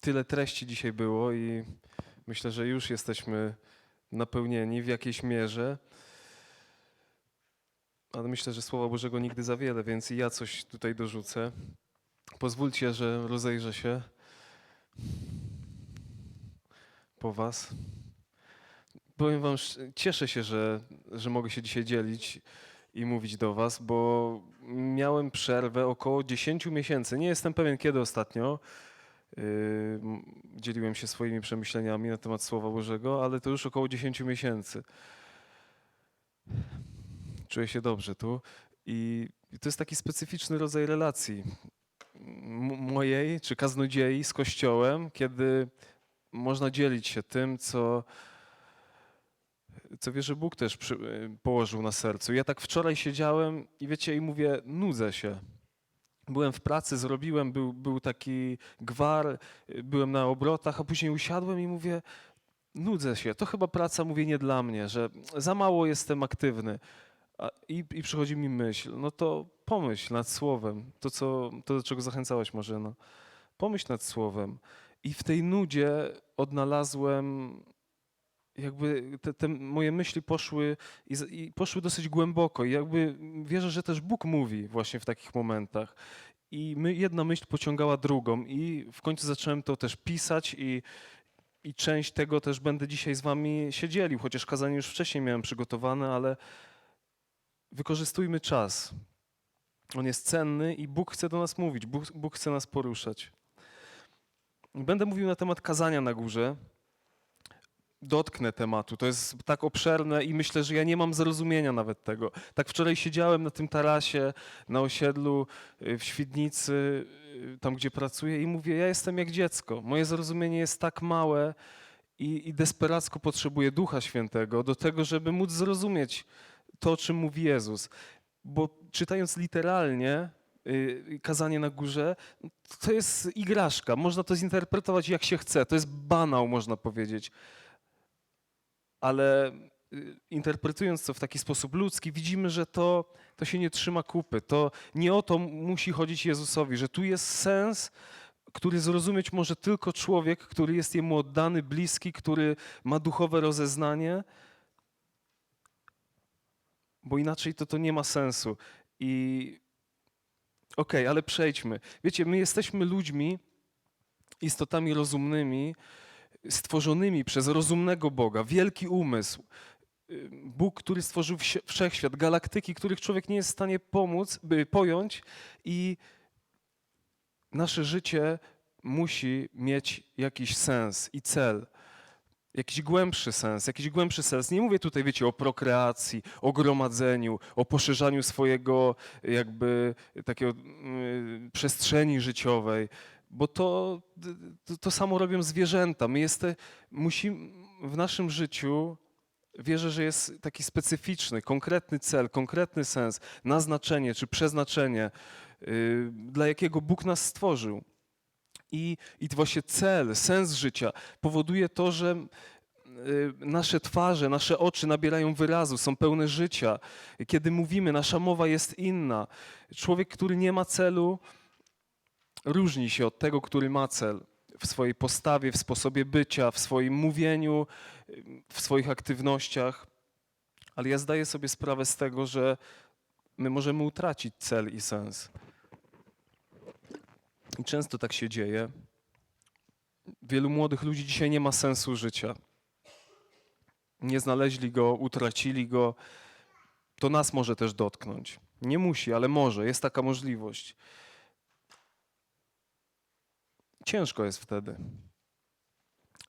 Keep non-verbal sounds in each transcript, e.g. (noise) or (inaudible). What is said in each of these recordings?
tyle treści dzisiaj było i myślę, że już jesteśmy napełnieni w jakiejś mierze. Ale myślę, że Słowa Bożego nigdy za wiele, więc i ja coś tutaj dorzucę. Pozwólcie, że rozejrzę się po Was. Powiem Wam, sz- cieszę się, że, że mogę się dzisiaj dzielić i mówić do Was, bo miałem przerwę około 10 miesięcy. Nie jestem pewien kiedy ostatnio. Dzieliłem się swoimi przemyśleniami na temat Słowa Bożego, ale to już około 10 miesięcy. Czuję się dobrze tu i to jest taki specyficzny rodzaj relacji mojej czy kaznodziei z Kościołem, kiedy można dzielić się tym, co, co wierzę Bóg też przy, y, położył na sercu. Ja tak wczoraj siedziałem i wiecie, i mówię, nudzę się. Byłem w pracy, zrobiłem, był, był taki gwar, byłem na obrotach, a później usiadłem i mówię, nudzę się. To chyba praca, mówię, nie dla mnie, że za mało jestem aktywny. A, i, I przychodzi mi myśl, no to pomyśl nad słowem, to, co, to do czego zachęcałaś Marzena. Pomyśl nad słowem. I w tej nudzie odnalazłem, jakby te, te moje myśli poszły i, i poszły dosyć głęboko. I jakby wierzę, że też Bóg mówi właśnie w takich momentach. I my, jedna myśl pociągała drugą, i w końcu zacząłem to też pisać, i, i część tego też będę dzisiaj z Wami się dzielił, chociaż kazanie już wcześniej miałem przygotowane, ale wykorzystujmy czas. On jest cenny i Bóg chce do nas mówić, Bóg, Bóg chce nas poruszać. Będę mówił na temat kazania na górze. Dotknę tematu. To jest tak obszerne i myślę, że ja nie mam zrozumienia nawet tego. Tak wczoraj siedziałem na tym tarasie na osiedlu y, w Świdnicy, y, tam gdzie pracuję i mówię, ja jestem jak dziecko. Moje zrozumienie jest tak małe i, i desperacko potrzebuję Ducha Świętego do tego, żeby móc zrozumieć to, o czym mówi Jezus. Bo czytając literalnie y, kazanie na górze, to jest igraszka. Można to zinterpretować jak się chce. To jest banał, można powiedzieć. Ale y, interpretując to w taki sposób ludzki, widzimy, że to, to się nie trzyma kupy. To nie o to musi chodzić Jezusowi, że tu jest sens, który zrozumieć może tylko człowiek, który jest jemu oddany, bliski, który ma duchowe rozeznanie, bo inaczej to, to nie ma sensu. I okej, ale przejdźmy. Wiecie, my jesteśmy ludźmi, istotami rozumnymi, stworzonymi przez rozumnego Boga, wielki umysł. Y, Bóg, który stworzył wszechświat, galaktyki, których człowiek nie jest w stanie pomóc, by pojąć i nasze życie musi mieć jakiś sens i cel. Jakiś głębszy sens, jakiś głębszy sens. Nie mówię tutaj, wiecie, o prokreacji, o gromadzeniu, o poszerzaniu swojego jakby takiego mm, przestrzeni życiowej, bo to, to, to samo robią zwierzęta. My jeste, musimy w naszym życiu wierzę, że jest taki specyficzny, konkretny cel, konkretny sens, naznaczenie czy przeznaczenie, yy, dla jakiego Bóg nas stworzył. I, I właśnie cel, sens życia powoduje to, że y, nasze twarze, nasze oczy nabierają wyrazu, są pełne życia. Kiedy mówimy, nasza mowa jest inna. Człowiek, który nie ma celu, różni się od tego, który ma cel w swojej postawie, w sposobie bycia, w swoim mówieniu, w swoich aktywnościach. Ale ja zdaję sobie sprawę z tego, że my możemy utracić cel i sens. I często tak się dzieje. Wielu młodych ludzi dzisiaj nie ma sensu życia. Nie znaleźli go, utracili go. To nas może też dotknąć. Nie musi, ale może. Jest taka możliwość. Ciężko jest wtedy.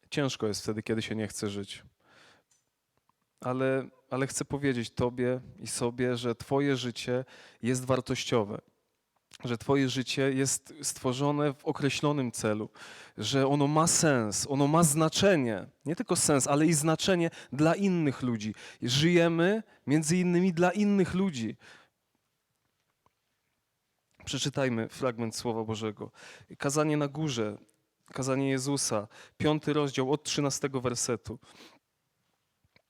Ciężko jest wtedy, kiedy się nie chce żyć. Ale, ale chcę powiedzieć Tobie i sobie, że Twoje życie jest wartościowe że Twoje życie jest stworzone w określonym celu, że ono ma sens, ono ma znaczenie, nie tylko sens, ale i znaczenie dla innych ludzi. Żyjemy między innymi dla innych ludzi. Przeczytajmy fragment Słowa Bożego. Kazanie na górze, kazanie Jezusa, piąty rozdział od trzynastego wersetu.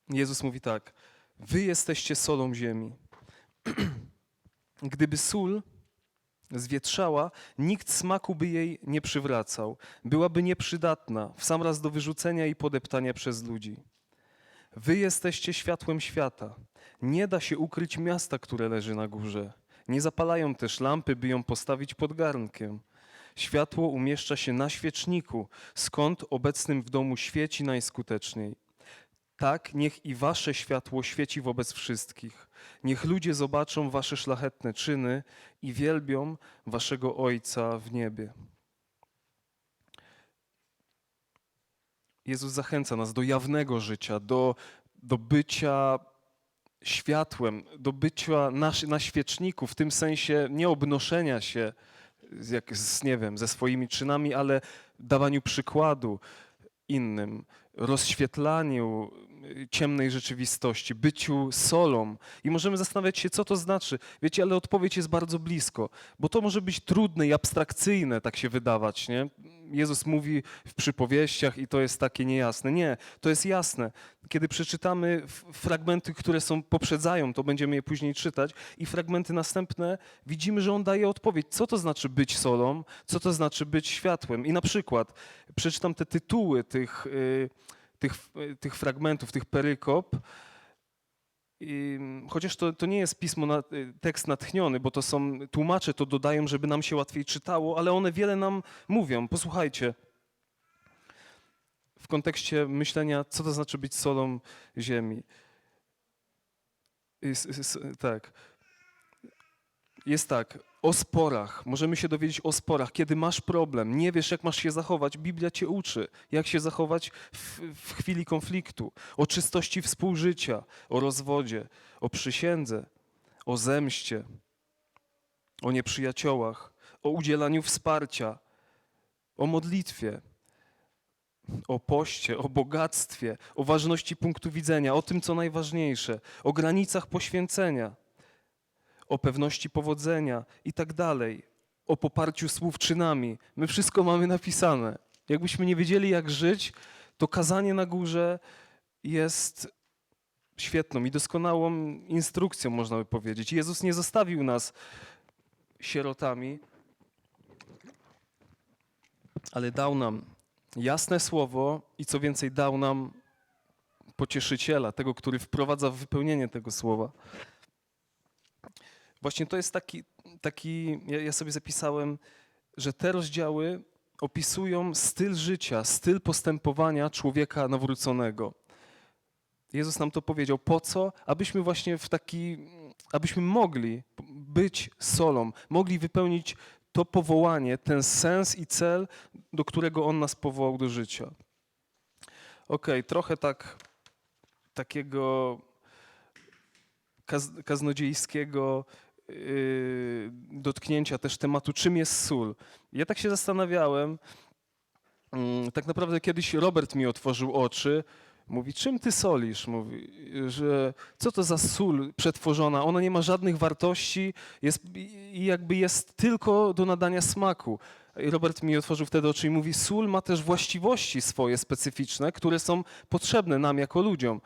Jezus mówi tak: Wy jesteście solą ziemi. (clears throat) Gdyby sól zwietrzała, nikt smaku by jej nie przywracał. Byłaby nieprzydatna, w sam raz do wyrzucenia i podeptania przez ludzi. Wy jesteście światłem świata. Nie da się ukryć miasta, które leży na górze. Nie zapalają też lampy, by ją postawić pod garnkiem. Światło umieszcza się na świeczniku, skąd obecnym w domu świeci najskuteczniej. Tak niech i wasze światło świeci wobec wszystkich. Niech ludzie zobaczą wasze szlachetne czyny i wielbią waszego Ojca w niebie. Jezus zachęca nas do jawnego życia, do, do bycia światłem, do bycia na, świeczniku, w tym sensie nie obnoszenia się jak, z, nie wiem, ze swoimi czynami, ale dawaniu przykładu innym, rozświetlaniu ciemnej rzeczywistości, byciu solą. I możemy zastanawiać się, co to znaczy. Wiecie, ale odpowiedź jest bardzo blisko, bo to może być trudne i abstrakcyjne, tak się wydawać, nie? Jezus mówi w przypowieściach i to jest takie niejasne. Nie, to jest jasne. Kiedy przeczytamy fragmenty, które są poprzedzają, to będziemy je później czytać i fragmenty następne, widzimy, że on daje odpowiedź, co to znaczy być solą, co to znaczy być światłem. I na przykład przeczytam te tytuły tych, y, tych, tych fragmentów, tych perykop, chociaż to, to nie jest pismo, na, tekst natchniony, bo to są, tłumacze to dodają, żeby nam się łatwiej czytało, ale one wiele nam mówią. Posłuchajcie. W kontekście myślenia, co to znaczy być solą ziemi. Jest, jest, tak. Jest tak, o sporach. Możemy się dowiedzieć o sporach. Kiedy masz problem, nie wiesz, jak masz się zachować, Biblia cię uczy, jak się zachować w, w chwili konfliktu. O czystości współżycia, o rozwodzie, o przysiędze, o zemście, o nieprzyjaciołach, o udzielaniu wsparcia, o modlitwie, o poście, o bogactwie, o ważności punktu widzenia, o tym, co najważniejsze, o granicach poświęcenia o pewności powodzenia i tak dalej, o poparciu słów czynami. My wszystko mamy napisane. Jakbyśmy nie wiedzieli, jak żyć, to kazanie na górze jest świetną i doskonałą instrukcją, można by powiedzieć. Jezus nie zostawił nas sierotami, ale dał nam jasne słowo i co więcej, dał nam pocieszyciela, tego, który wprowadza w wypełnienie tego słowa. Właśnie to jest taki, taki ja, ja sobie zapisałem, że te rozdziały opisują styl życia, styl postępowania człowieka nawróconego. Jezus nam to powiedział. Po co? Abyśmy właśnie w taki, abyśmy mogli być solą, mogli wypełnić to powołanie, ten sens i cel, do którego On nas powołał do życia. Okay, trochę tak takiego kaz, kaznodziejskiego dotknięcia też tematu, czym jest sól. Ja tak się zastanawiałem, yy, tak naprawdę kiedyś Robert mi otworzył oczy, Mówi, czym ty solisz? Mówi, że co to za sól przetworzona? Ona nie ma żadnych wartości jest, i jakby jest tylko do nadania smaku. I Robert mi otworzył wtedy oczy i mówi, sól ma też właściwości swoje specyficzne, które są potrzebne nam jako ludziom.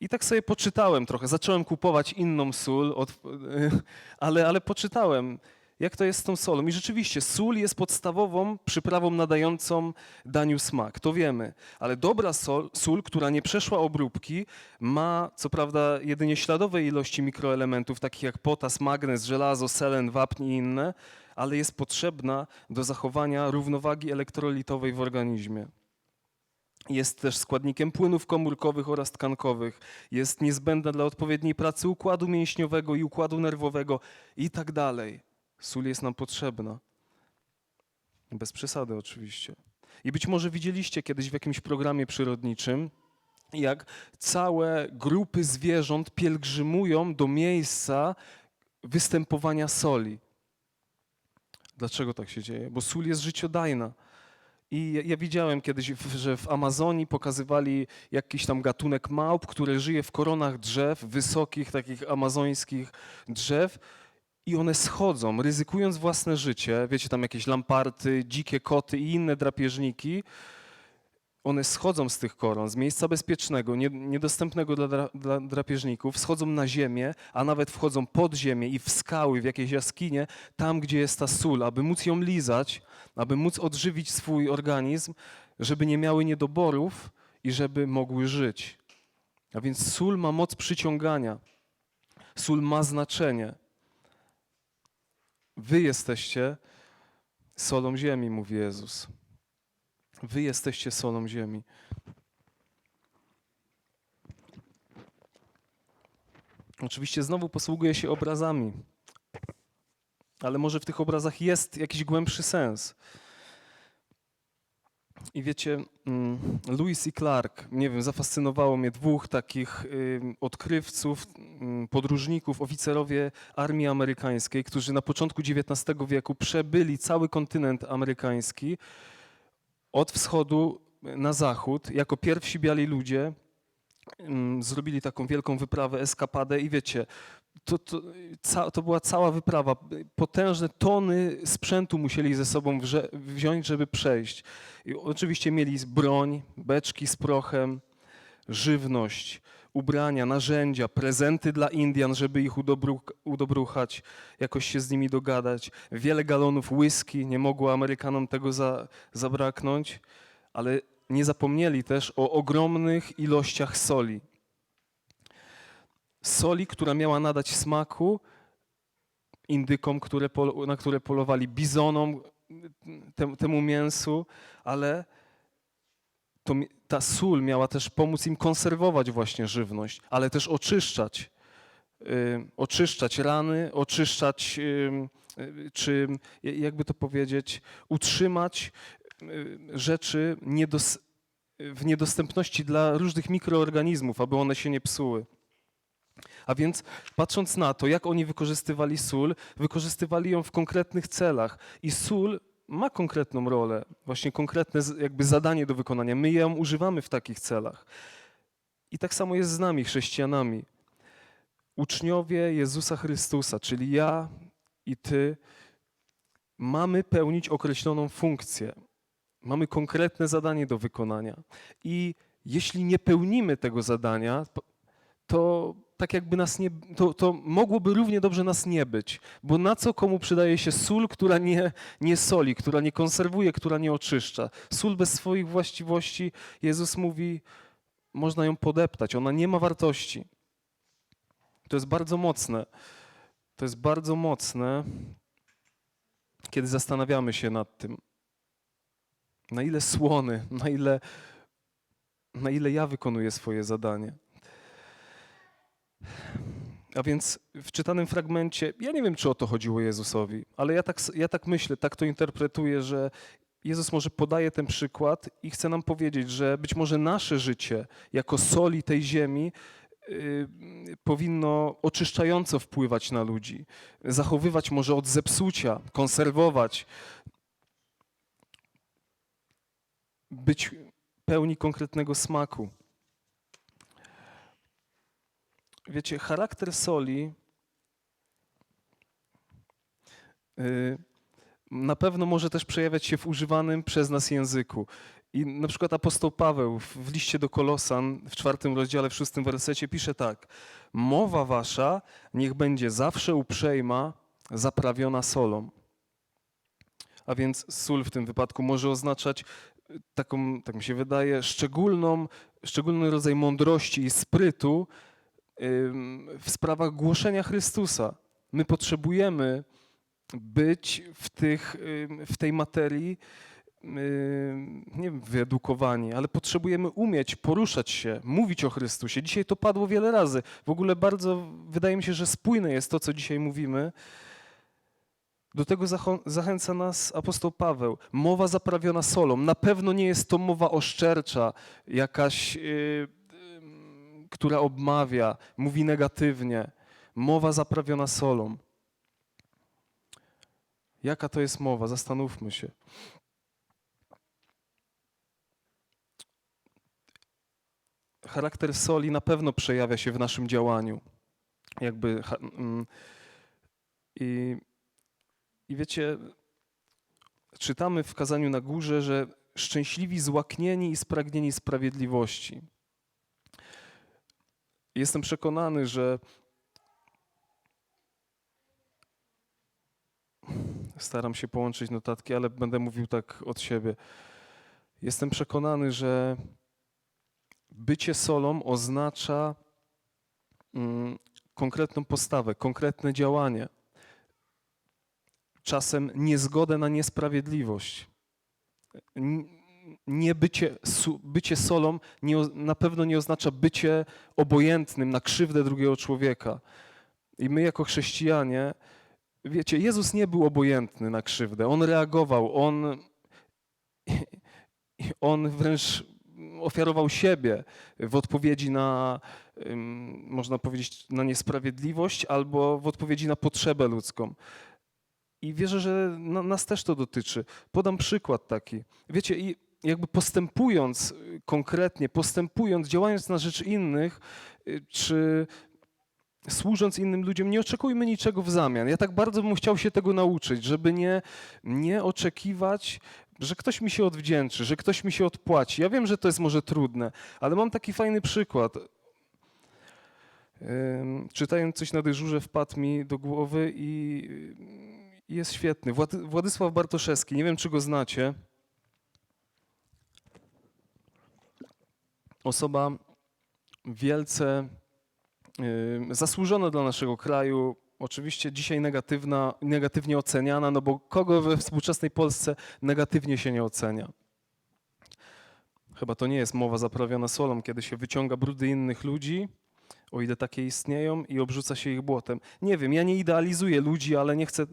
I tak sobie poczytałem trochę, zacząłem kupować inną sól, od, (laughs) ale, ale poczytałem, jak to jest z tą solą. I rzeczywiście, sól jest podstawową przyprawą nadającą daniu smak, to wiemy. Ale dobra sol, sól, która nie przeszła obróbki, ma co prawda jedynie śladowe ilości mikroelementów, takich jak potas, magnez, żelazo, selen, wapń i inne, ale jest potrzebna do zachowania równowagi elektrolitowej w organizmie. Jest też składnikiem płynów komórkowych oraz tkankowych. Jest niezbędna dla odpowiedniej pracy układu mięśniowego i układu nerwowego i tak dalej. Sól jest nam potrzebna. Bez przesady oczywiście. I być może widzieliście kiedyś w jakimś programie przyrodniczym, jak całe grupy zwierząt pielgrzymują do miejsca występowania soli. Dlaczego tak się dzieje? Bo sól jest życiodajna. I ja, ja, widziałem kiedyś, że w Amazonii pokazywali jakiś tam gatunek małp, który żyje w koronach drzew, wysokich, takich amazońskich drzew. I one schodzą, ryzykując własne życie. Wiecie, tam jakieś lamparty, dzikie koty i inne drapieżniki. One schodzą z tych koron, z miejsca bezpiecznego, nie, niedostępnego dla, dla drapieżników, schodzą na ziemię, a nawet wchodzą pod ziemię i w skały, w jakieś jaskinie, tam gdzie jest ta sól, aby móc ją lizać, aby móc odżywić swój organizm, żeby nie miały niedoborów i żeby mogły żyć. A więc sól ma moc przyciągania. Sól ma znaczenie. Wy jesteście solą ziemi, mówi Jezus. Wy jesteście solą ziemi. Oczywiście znowu posługuję się obrazami, ale może w tych obrazach jest jakiś głębszy sens. I wiecie, mm, Lewis i Clark, nie wiem, zafascynowało mnie dwóch takich odkrywców, ym, podróżników, oficerowie armii amerykańskiej, którzy na początku XIX wieku przebyli cały kontynent amerykański od wschodu na zachód. Jako pierwsi biali ludzie ym, zrobili taką wielką wyprawę, eskapadę i wiecie, to, to, ca, to była cała wyprawa. Potężne tony sprzętu musieli ze sobą wrze- wziąć, żeby przejść. I oczywiście mieli broń, beczki z prochem, żywność, ubrania, narzędzia, prezenty dla Indian, żeby ich udobru- udobruchać, jakoś się z nimi dogadać. Wiele galonów whisky, nie mogło Amerykanom tego za, zabraknąć, ale nie zapomnieli też o ogromnych ilościach soli. Soli, która miała nadać smaku indykom, które, na które polowali, bizonom, tem, temu mięsu, ale to, ta sól miała też pomóc im konserwować właśnie żywność, ale też oczyszczać. oczyszczać rany, oczyszczać, y, czy y, jakby to powiedzieć, utrzymać y, rzeczy niedos, w niedostępności dla różnych mikroorganizmów, aby one się nie psuły. A więc patrząc na to, jak oni wykorzystywali sól, wykorzystywali ją w konkretnych celach. I sól ma konkretną rolę, właśnie konkretne jakby zadanie do wykonania. My ją używamy w takich celach. I tak samo jest z nami, chrześcijanami. Uczniowie Jezusa Chrystusa, czyli ja i ty, mamy pełnić określoną funkcję. Mamy konkretne zadanie do wykonania. I jeśli nie pełnimy tego zadania, to tak jakby nas nie, to, to mogłoby równie dobrze nas nie być. Bo na co komu przydaje się sól, która nie, nie soli, która nie konserwuje, która nie oczyszcza? Sól bez swoich właściwości, Jezus mówi, można ją podeptać, ona nie ma wartości. To jest bardzo mocne. To jest bardzo mocne, kiedy zastanawiamy się nad tym, na ile słony, na ile, na ile ja wykonuję swoje zadanie. A więc w czytanym fragmencie, ja nie wiem, czy o to chodziło Jezusowi, ale ja tak, ja tak myślę, tak to interpretuję, że Jezus może podaje ten przykład i chce nam powiedzieć, że być może nasze życie jako soli tej ziemi y, powinno oczyszczająco wpływać na ludzi, zachowywać może od zepsucia, konserwować, być pełni konkretnego smaku. Wiecie, charakter soli y, na pewno może też przejawiać się w używanym przez nas języku. I na przykład apostoł Paweł w liście do Kolosan w czwartym rozdziale, w szóstym wersecie pisze tak. Mowa wasza niech będzie zawsze uprzejma, zaprawiona solą. A więc sól w tym wypadku może oznaczać y, taką, tak mi się wydaje, szczególną, szczególny rodzaj mądrości i sprytu, w sprawach głoszenia Chrystusa. My potrzebujemy być w, tych, w tej materii nie wiem, wyedukowani, ale potrzebujemy umieć poruszać się, mówić o Chrystusie. Dzisiaj to padło wiele razy. W ogóle bardzo wydaje mi się, że spójne jest to, co dzisiaj mówimy. Do tego zachęca nas apostoł Paweł. Mowa zaprawiona solą. Na pewno nie jest to mowa oszczercza, jakaś, yy, która obmawia, mówi negatywnie. Mowa zaprawiona solą. Jaka to jest mowa? Zastanówmy się. Charakter soli na pewno przejawia się w naszym działaniu. Jakby. mm, I, I wiecie, czytamy w kazaniu na górze, że szczęśliwi, złaknieni i spragnieni sprawiedliwości. Jestem przekonany, że staram się połączyć notatki, ale będę mówił tak od siebie. Jestem przekonany, że bycie solą oznacza mm, konkretną postawę, konkretne działanie. Czasem niezgodę na niesprawiedliwość. Nie bycie, bycie solą nie, na pewno nie oznacza bycie obojętnym na krzywdę drugiego człowieka. I my jako chrześcijanie, wiecie, Jezus nie był obojętny na krzywdę. On reagował, on, on wręcz ofiarował siebie w odpowiedzi na, można powiedzieć, na niesprawiedliwość albo w odpowiedzi na potrzebę ludzką. I wierzę, że na, nas też to dotyczy. Podam przykład taki. Wiecie, i jakby postępując y, konkretnie, postępując, działając na rzecz innych, y, czy służąc innym ludziom, nie oczekujmy niczego w zamian. Ja tak bardzo bym chciał się tego nauczyć, żeby nie, nie oczekiwać, że ktoś mi się odwdzięczy, że ktoś mi się odpłaci. Ja wiem, że to jest może trudne, ale mam taki fajny przykład. Czytając coś na dyżurze wpadł mi do głowy i i jest świetny. Włady, Władysław Bartoszewski, nie wiem czy go znacie. Osoba wielce y, zasłużona dla naszego kraju, oczywiście dzisiaj negatywna, negatywnie oceniana, no bo kogo we współczesnej Polsce negatywnie się nie ocenia? Chyba to nie jest mowa zaprawiona solą, kiedy się wyciąga brudy innych ludzi, o ile takie istnieją, i obrzuca się ich błotem. Nie wiem, ja nie idealizuję ludzi, ale nie chcę,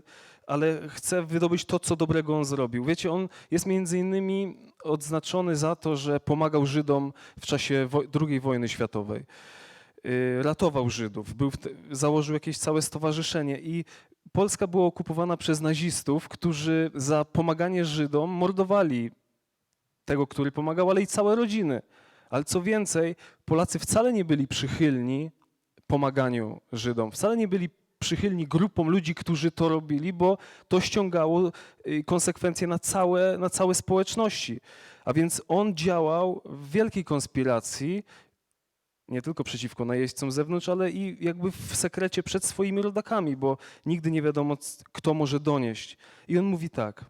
ale chcę wydobyć to, co dobrego on zrobił. Wiecie, on jest między innymi odznaczony za to, że pomagał Żydom w czasie II wojny światowej. Y, Ratował Żydów, był założył jakieś całe stowarzyszenie i Polska była okupowana przez nazistów, którzy za pomaganie Żydom mordowali tego, który pomagał, ale i całe rodziny. Ale co więcej, Polacy wcale nie byli przychylni pomaganiu Żydom, wcale nie byli przychylni grupom ludzi, którzy to robili, bo to ściągało y, konsekwencje na całe, na całe społeczności. A więc on działał w wielkiej konspiracji, nie tylko przeciwko najeźdźcom z zewnątrz, ale i jakby w sekrecie przed swoimi rodakami, bo nigdy nie wiadomo, kto może donieść. I on mówi tak.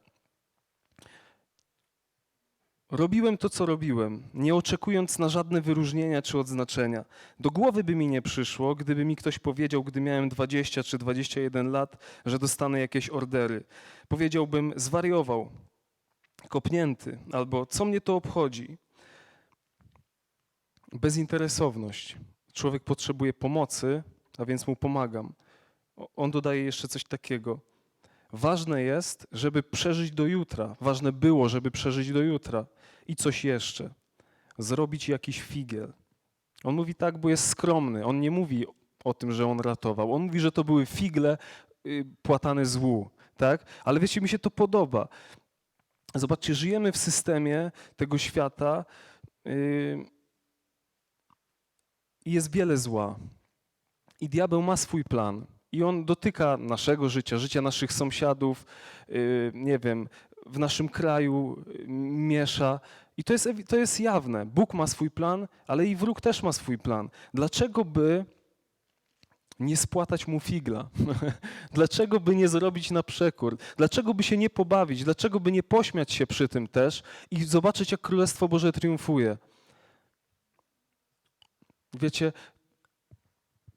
Robiłem to, co robiłem, nie oczekując na żadne wyróżnienia czy odznaczenia. Do głowy by mi nie przyszło, gdyby mi ktoś powiedział, gdy miałem 20 czy 21 lat, że dostanę jakieś ordery. Powiedziałbym, zwariował, kopnięty, albo co mnie to obchodzi. Bezinteresowność. Człowiek potrzebuje pomocy, a więc mu pomagam. On dodaje jeszcze coś takiego. Ważne jest, żeby przeżyć do jutra. Ważne było, żeby przeżyć do jutra. I coś jeszcze. Zrobić jakiś figiel. On mówi tak, bo jest skromny. On nie mówi o tym, że on ratował. On mówi, że to były figle y, płatane złu. Tak? Ale wiecie, mi się to podoba. Zobaczcie, żyjemy w systemie tego świata y, i jest wiele zła. I diabeł ma swój plan. I on dotyka naszego życia, życia naszych sąsiadów, yy, nie wiem, w naszym kraju yy, miesza. I to jest, to jest jawne. Bóg ma swój plan, ale i wróg też ma swój plan. Dlaczego by nie spłatać mu figla? (laughs) Dlaczego by nie zrobić na przekór? Dlaczego by się nie pobawić? Dlaczego by nie pośmiać się przy tym też i zobaczyć, jak Królestwo Boże triumfuje? Wiecie,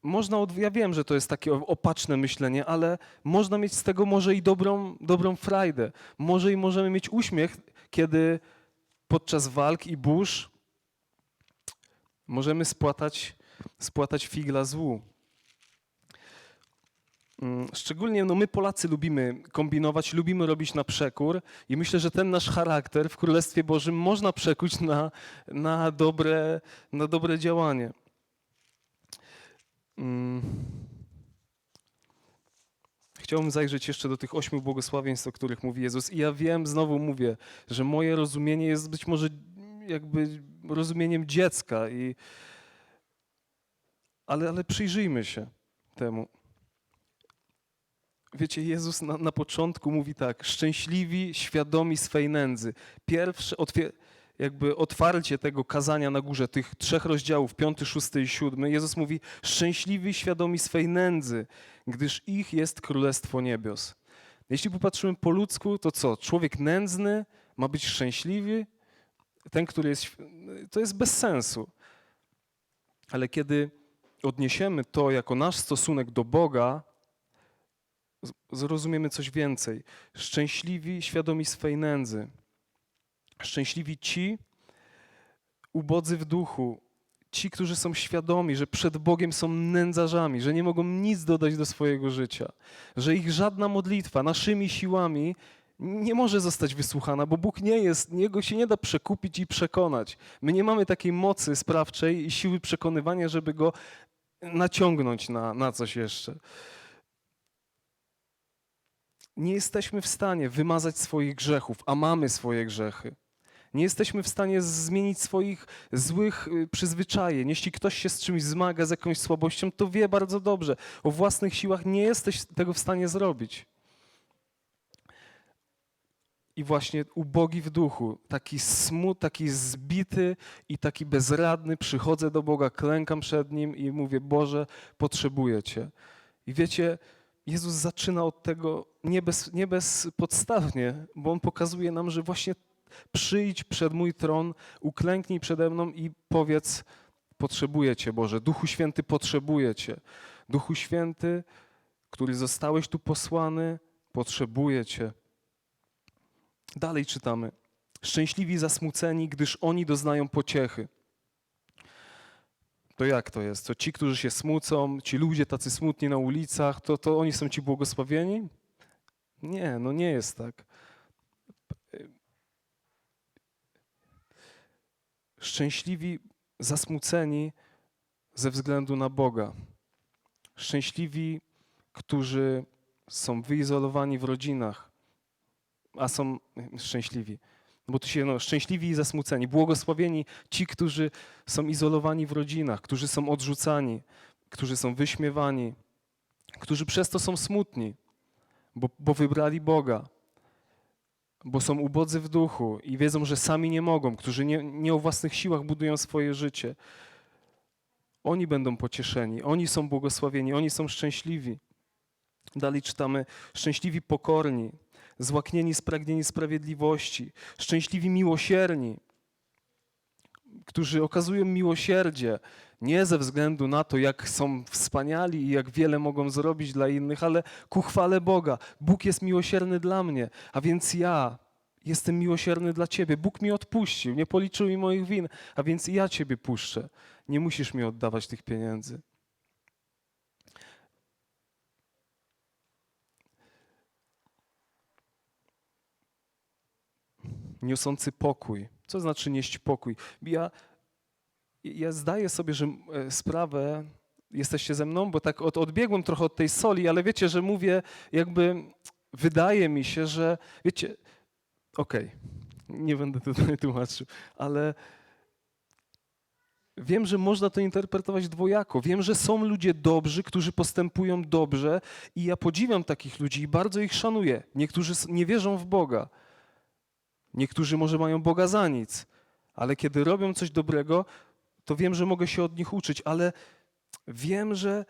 można, ja wiem, że to jest takie opaczne myślenie, ale można mieć z tego może i dobrą, dobrą frajdę. Może i możemy mieć uśmiech, kiedy podczas walk i burz możemy spłatać, spłatać figla złu. Mm, Szczególnie no, my Polacy lubimy kombinować, lubimy robić na przekór i myślę, że ten nasz charakter w Królestwie Bożym można przekuć na, na, dobre, na dobre działanie. Mm. Chciałbym zajrzeć jeszcze do tych ośmiu błogosławieństw, o których mówi Jezus. I ja wiem, znowu mówię, że moje rozumienie jest być może jakby rozumieniem dziecka, i, ale, ale przyjrzyjmy się temu. wiecie, Jezus na, na początku mówi tak, szczęśliwi, świadomi swej nędzy. Pierwsze, otwie, jakby otwarcie tego kazania na górze, tych trzech rozdziałów, piąty, szósty i siódmy, Jezus mówi, szczęśliwi, świadomi swej nędzy, gdyż ich jest Królestwo Niebios. Jeśli popatrzymy po ludzku, to co? Człowiek nędzny ma być szczęśliwy? Ten, który jest... To jest bez sensu. Ale kiedy odniesiemy to jako nasz stosunek do Boga, zrozumiemy coś więcej. Szczęśliwi, świadomi swej nędzy. Szczęśliwi ci, ubodzy w duchu, ci, którzy są świadomi, że przed Bogiem są nędzarzami, że nie mogą nic dodać do swojego życia, że ich żadna modlitwa naszymi siłami nie może zostać wysłuchana, bo Bóg nie jest, Jego się nie da przekupić i przekonać. My nie mamy takiej mocy sprawczej i siły przekonywania, żeby Go naciągnąć na, na coś jeszcze. Nie jesteśmy w stanie wymazać swoich grzechów, a mamy swoje grzechy. Nie jesteśmy w stanie zmienić swoich złych y, przyzwyczajeń. Jeśli ktoś się z czymś zmaga, z jakąś słabością, to wie bardzo dobrze. O własnych siłach nie jesteś tego w stanie zrobić. I właśnie ubogi w duchu, taki smut, taki zbity i taki bezradny, przychodzę do Boga, klękam przed Nim i mówię, Boże, potrzebuję Cię. I wiecie, Jezus zaczyna od tego nie, bez, nie bezpodstawnie, bo On pokazuje nam, że właśnie przyjdź przed mój tron, uklęknij przede mną i powiedz, potrzebuję Cię, Boże. Duchu Święty, potrzebuję Cię. Duchu Święty, który zostałeś tu posłany, potrzebuję Cię. Dalej czytamy. Szczęśliwi zasmuceni, gdyż oni doznają pociechy. To jak to jest? To ci, którzy się smucą, ci ludzie tacy smutni na ulicach, to, to oni są ci błogosławieni? Nie, no nie jest tak. Szczęśliwi, zasmuceni ze względu na Boga. Szczęśliwi, którzy są wyizolowani w rodzinach, a są szczęśliwi. Bo tu się no, szczęśliwi i zasmuceni, błogosławieni ci, którzy są izolowani w rodzinach, którzy są odrzucani, którzy są wyśmiewani, którzy przez to są smutni, bo, bo wybrali Boga, bo są ubodzy w duchu i wiedzą, że sami nie mogą, którzy nie, nie o własnych siłach budują swoje życie. Oni będą pocieszeni, oni są błogosławieni, oni są szczęśliwi. Dalej czytamy: szczęśliwi pokorni, złaknieni, spragnieni sprawiedliwości, szczęśliwi miłosierni, którzy okazują miłosierdzie nie ze względu na to, jak są wspaniali i jak wiele mogą zrobić dla innych, ale ku chwale Boga. Bóg jest miłosierny dla mnie, a więc ja jestem miłosierny dla Ciebie. Bóg mi odpuścił, nie policzył mi moich win, a więc ja Ciebie puszczę. Nie musisz mi oddawać tych pieniędzy. niosący pokój. Co znaczy nieść pokój? Ja, ja zdaję sobie że e, sprawę, jesteście ze mną, bo tak od, odbiegłem trochę od tej soli, ale wiecie, że mówię, jakby wydaje mi się, że wiecie, okej, nie będę tutaj (laughs) tłumaczył, ale wiem, że można to interpretować dwojako. Wiem, że są ludzie dobrzy, którzy postępują dobrze i ja podziwiam takich ludzi i bardzo ich szanuję. Niektórzy nie wierzą w Boga. Niektórzy może mają Boga za nic, ale kiedy robią coś dobrego, to wiem, że mogę się od nich uczyć, ale wiem, że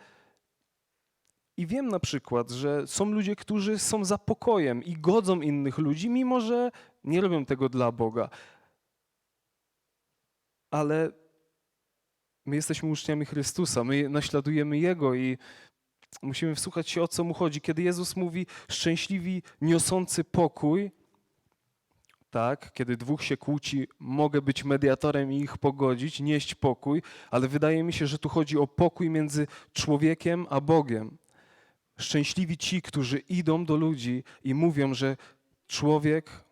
i wiem na przykład, że są ludzie, którzy są za pokojem i godzą innych ludzi, mimo że nie robią tego dla Boga. Ale my jesteśmy uczniami Chrystusa, my naśladujemy Jego i musimy wsłuchać się, o co Mu chodzi. Kiedy Jezus mówi, szczęśliwi niosący pokój, tak, kiedy dwóch się kłóci, mogę być mediatorem i ich pogodzić, nieść pokój, ale wydaje mi się, że tu chodzi o pokój między człowiekiem a Bogiem. Szczęśliwi ci, którzy idą do ludzi i mówią, że człowiek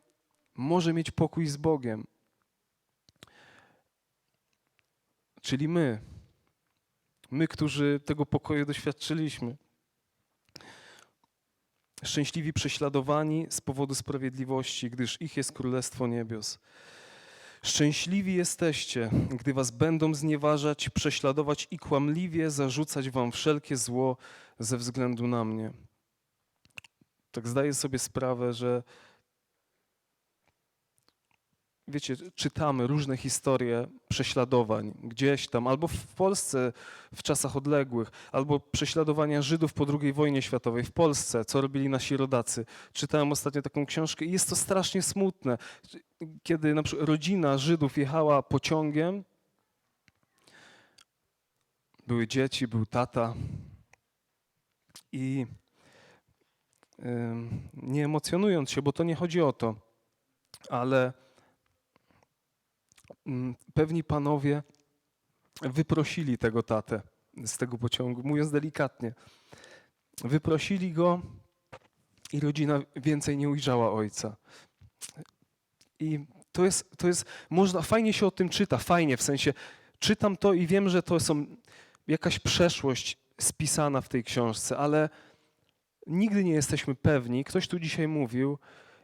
może mieć pokój z Bogiem. Czyli my, my, którzy tego pokoju doświadczyliśmy. Szczęśliwi prześladowani z powodu sprawiedliwości, gdyż ich jest Królestwo Niebios. Szczęśliwi jesteście, gdy was będą znieważać, prześladować i kłamliwie zarzucać wam wszelkie zło ze względu na mnie. tak zdaję sobie sprawę, że wiecie, czytamy różne historie prześladowań gdzieś tam, albo w Polsce w czasach odległych, albo prześladowania Żydów po II wojnie światowej w Polsce, co robili nasi rodacy. Czytałem ostatnio taką książkę i jest to strasznie smutne. Kiedy na przykład rodzina Żydów jechała pociągiem, były dzieci, był tata i nie emocjonując się, bo to nie chodzi o to, ale pewni panowie wyprosili tego tatę z tego pociągu, mówiąc delikatnie. Wyprosili go i rodzina więcej nie ujrzała ojca. I to jest, to jest, można, fajnie się o tym czyta, fajnie, w sensie czytam to i wiem, że to są jakaś przeszłość spisana w tej książce, ale nigdy nie jesteśmy pewni, ktoś tu dzisiaj mówił,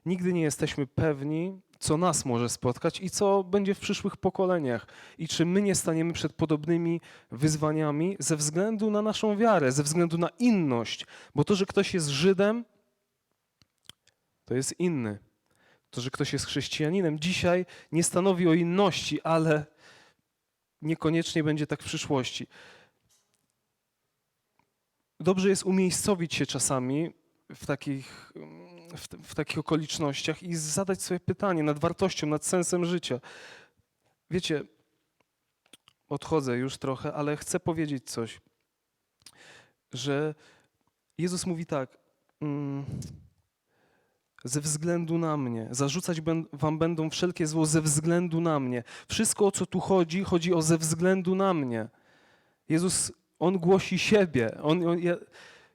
nigdy nie jesteśmy pewni, co nas może spotkać i co będzie w przyszłych pokoleniach. I czy my nie staniemy przed podobnymi wyzwaniami ze względu na naszą wiarę, ze względu na inność. Bo to, że ktoś jest Żydem, to jest inny. To, że ktoś jest chrześcijaninem, dzisiaj nie stanowi o inności, ale niekoniecznie będzie tak w przyszłości. Dobrze jest umiejscowić się czasami w takich, w, w takich okolicznościach i zadać sobie pytanie nad wartością, nad sensem życia. Wiecie, odchodzę już trochę, ale chcę powiedzieć coś, że Jezus mówi tak. Mm, ze względu na mnie. Zarzucać wam będą wszelkie zło ze względu na mnie. Wszystko, o co tu chodzi, chodzi o ze względu na mnie. Jezus, On głosi siebie. On, on, Je-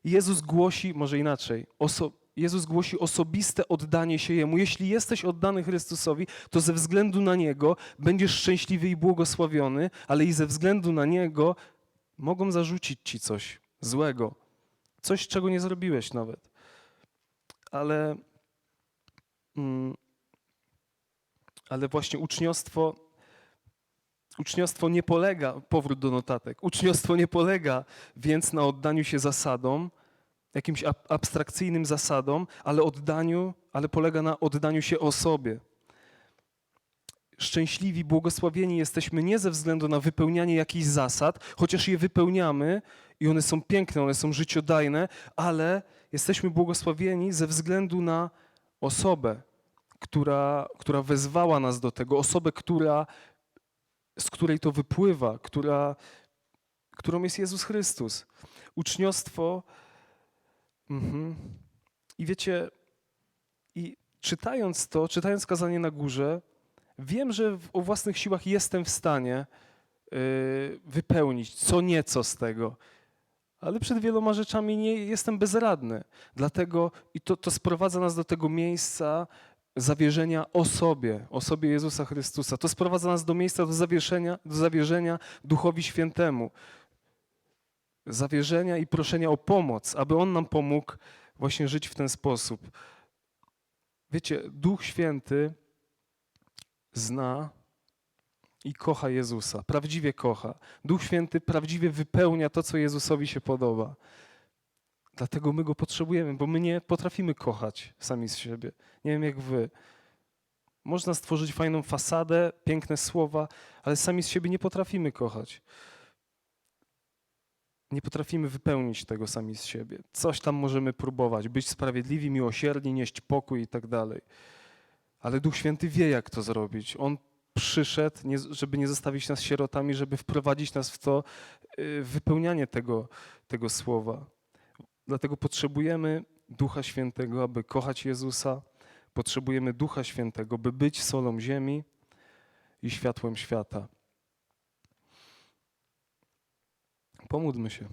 Jezus głosi, może inaczej, oso, Jezus głosi osobiste oddanie się Jemu. Jeśli jesteś oddany Chrystusowi, to ze względu na Niego będziesz szczęśliwy i błogosławiony, ale i ze względu na Niego mogą zarzucić ci coś złego. Coś, czego nie zrobiłeś nawet. Ale Mm, Ale właśnie uczniostwo, uczniostwo nie polega, powrót do notatek, uczniostwo nie polega więc na oddaniu się zasadom, jakimś ab- abstrakcyjnym zasadom, ale oddaniu, ale polega na oddaniu się osobie. Szczęśliwi, błogosławieni jesteśmy nie ze względu na wypełnianie jakichś zasad, chociaż je wypełniamy i one są piękne, one są życiodajne, ale jesteśmy błogosławieni ze względu na osobę, która, która wezwała nas do tego, osobę, która, z której to wypływa, która, którą jest Jezus Chrystus. Uczniostwo. Mhm. I wiecie, i czytając to, czytając kazanie na górze, wiem, że w- o własnych siłach jestem w stanie y, wypełnić co nieco z tego. Ale przed wieloma rzeczami nie jestem bezradny. Dlatego i to, to sprowadza nas do tego miejsca zawierzenia o sobie, o sobie Jezusa Chrystusa. To sprowadza nas do miejsca do zawierzenia, do zawierzenia Duchowi Świętemu. Zawierzenia i proszenia o pomoc, aby On nam pomógł właśnie żyć w ten sposób. Wiecie, Duch Święty zna i kocha Jezusa, prawdziwie kocha. Duch Święty prawdziwie wypełnia to, co Jezusowi się podoba. Dlatego my go potrzebujemy, bo my nie potrafimy kochać sami z siebie. Nie wiem jak wy. Można stworzyć fajną fasadę, piękne słowa, ale sami z siebie nie potrafimy kochać. Nie potrafimy wypełnić tego sami z siebie. Coś tam możemy próbować, być sprawiedliwi, miłosierni, nieść pokój i tak dalej. Ale Duch Święty wie, jak to zrobić. On przyszedł, żeby nie zostawić nas sierotami, żeby wprowadzić nas w to y, wypełnianie tego, tego słowa. Dlatego potrzebujemy Ducha Świętego, aby kochać Jezusa. Potrzebujemy Ducha Świętego, by być solą ziemi i światłem świata. Pomódlmy się.